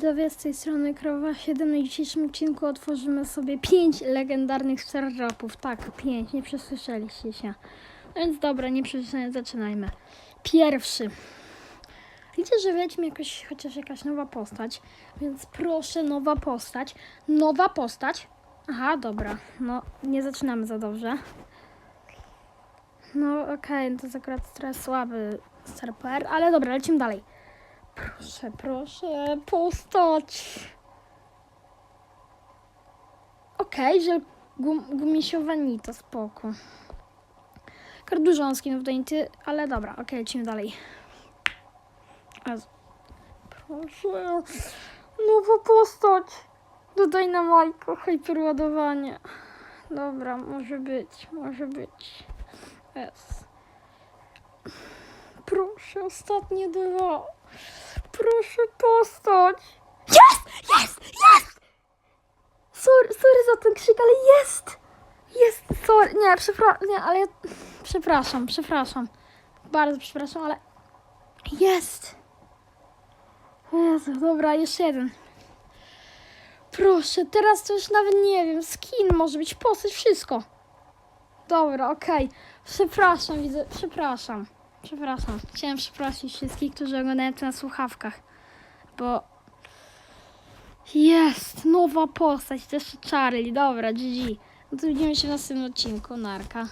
widzowie, z tej strony Krowa 7. Na dzisiejszym odcinku otworzymy sobie 5 legendarnych starropów. Tak, 5, nie przesłyszeliście się. No więc dobra, nie przesłyszałem, zaczynajmy. Pierwszy. Widzę, że weźmie jakoś, chociaż jakaś nowa postać, więc proszę, nowa postać. Nowa postać. Aha, dobra, no nie zaczynamy za dobrze. No okej, to jest akurat trochę słaby starper, ale dobra, lecimy dalej. Proszę, proszę, postać. Okej, że gum, gumisiowa to spoko. Kardużąski, no tutaj ty, ale dobra, okej, lecimy dalej. Jezu. Proszę, nowa postać. Dodaj na Majko, hyperładowanie. Dobra, może być, może być. Jest. Proszę, ostatnie dwa. Proszę postać. Jest! Jest! Jest! Sorry, sorry za ten krzyk, ale jest! Jest, sorry. Nie, przepraszam, nie, ale. Przepraszam, przepraszam. Bardzo przepraszam, ale... Jest! Jezu, dobra, jeszcze jeden. Proszę, teraz to już nawet nie wiem, skin może być, postać, wszystko. Dobra, okej. Przepraszam, widzę, przepraszam. Przepraszam. Chciałem przeprosić wszystkich, którzy oglądają to na słuchawkach. Bo jest nowa postać, też Charlie. Dobra, GG. No to widzimy się w następnym odcinku. Narka.